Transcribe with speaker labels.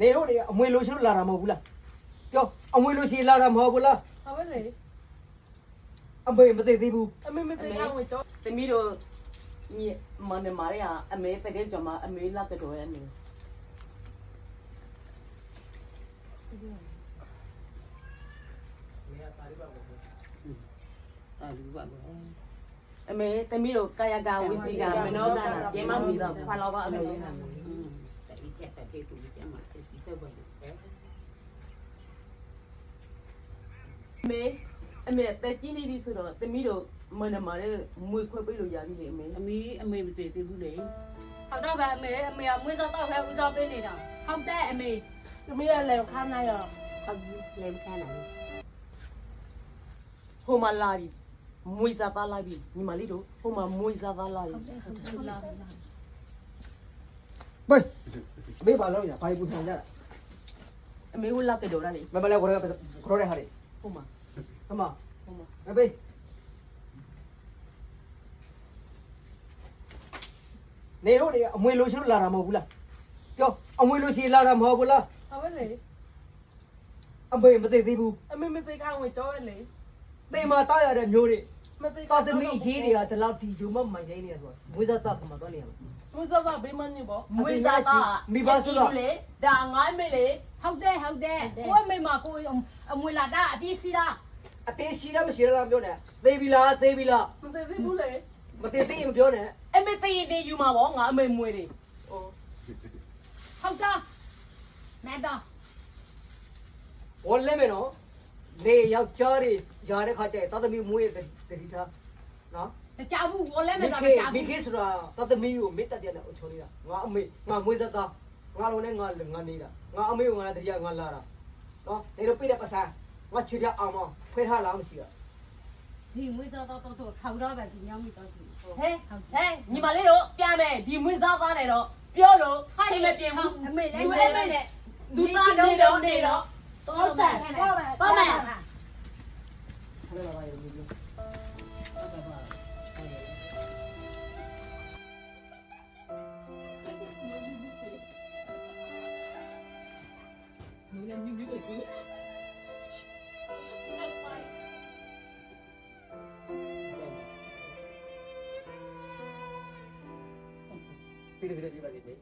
Speaker 1: နေတော့အမွေလိုချင်လို့လာတာမဟုတ်ဘူးလားပြောအမွေလိုချင်လာတာမဟုတ်ဘူးလား
Speaker 2: ဟုတ်ပါလေ
Speaker 1: အမေမသိသေးဘူး
Speaker 2: အမေမသိတာဝင်တော့
Speaker 3: သမီးတို့ညီမနဲ့မရအမေတကယ်ကြမှာအမေလာကတော့ရနေ
Speaker 4: အာလူပါကော
Speaker 3: အမေသမီးတို့ကာယကဝစီကမနောကပြင်မမီတော့ဖာလောပါအ
Speaker 4: လိုရတာ
Speaker 3: Gracias. မေအမေတက်ကြီးနေပြီဆိုတော့သမီးတို့မနမာတဲ့မွေခွဲပေးလို့ရပြီလေအမေ
Speaker 4: အမေအမေမသေးသေးဘူးလေ
Speaker 5: ဟုတ်တော့ဗျအမေအမေကမွေးစားတော့ခဲဦးစားပေးနေတာ
Speaker 2: ဟုတ်တယ်အမေသမီးကလည်းခမ်းနိုင်ရော
Speaker 4: ဟုတ်ပြီလည်းခမ်းနိုင်
Speaker 3: ဟိုမှာလာပြီမွေစားပါလာပြီညီမလေးတို့ဟိုမှာမွေစားပါလာပြီ
Speaker 2: ဟုတ်တယ်ဟုတ်လား
Speaker 1: ဘယ်မေးပါလို့ရပါဘူးဆန်ကြတာ
Speaker 3: မေကိုလာတဲ့တော့လေ
Speaker 1: မမလဲကိုရကကိုရတဲ့ဟာတွေ
Speaker 3: ဟိုမှာ
Speaker 1: ဟမ
Speaker 3: ဟိုမှာ
Speaker 1: အဘေးနေတို့တွေအမွေလိုရှိလို့လာတာမဟုတ်ဘူးလားပြောအမွေလိုရှိလာတာမဟုတ်ဘူးလား
Speaker 2: ဟုတ်ပဲလေ
Speaker 1: အမေမသိသေးဘူး
Speaker 2: အမေမသိအောင်ဝေတော့လေ
Speaker 1: သိမာတားရတဲ့မျိုးတွေ
Speaker 2: မသိ
Speaker 1: ကာသမီးရေးတွေကဒီလောက်ဒီဂျုံမမိုင်တိုင်းနေရဆိုဝိဇ္ဇတာကမှတော့နေ ရမှာ
Speaker 2: မူစားပါဘေးမနေပေါ့
Speaker 3: မွေစားသားလေဒါငိုင်းမေလေ
Speaker 5: ဟုတ်တယ်ဟုတ်တယ်ကိုအမေမကိုအမွေလာတာအပြည့်စီလား
Speaker 1: အတင်းရှိလားမရှိလားပြောနေသေပြီလားသေပြီလား
Speaker 2: မသိသေးဘူးလေ
Speaker 1: မသေသေးရင်ပြောနေ
Speaker 3: အမေတည်နေယူမှာပေါ့ငါအမေမွေလေ
Speaker 5: ဟုတ်တော့မဲတော့
Speaker 1: ဝလဲမယ်နော်လေယောက်ျားတွေຢာတဲ့ခါကျရင်သာသမီမွေးတတိထားနော်
Speaker 5: မကြောက်ဘူးဝလဲမဲ
Speaker 1: မိ
Speaker 5: တော့မ
Speaker 1: ခေ
Speaker 5: ကြောက်
Speaker 1: မိ
Speaker 5: ဘူး
Speaker 1: ခေဆိုတာသာသမီကိုမေတ္တာတရားနဲ့အချိုးနေတာငါအမေငါမွေးသက်သားငါလုံးနဲ့ငါငါနေတာငါအမေကိုငါနဲ့တရားငါလာတာနော်နေတော့ပြတဲ့ပစံငါချွေရအောင်မခွဲထားလားမရှိတာ
Speaker 5: ဒီမွေးစားတော့တော့ဆောက်တော့ပဲဒီညောင်းမိတော့ဒီ
Speaker 3: ဟဲ့ဟဲ့ညီမလေးတို့ပြန်မယ်ဒီမွေးစားသားတယ်တော့ပြောလို့စိတ်မပြင်းဘူး
Speaker 5: အမေလည်း
Speaker 3: လူအမေနဲ့လူသားနေတော့နေတော့
Speaker 5: ဟုတ်
Speaker 1: ပြည့်ပြည့်ပြည့်ပါလိမ့်မယ်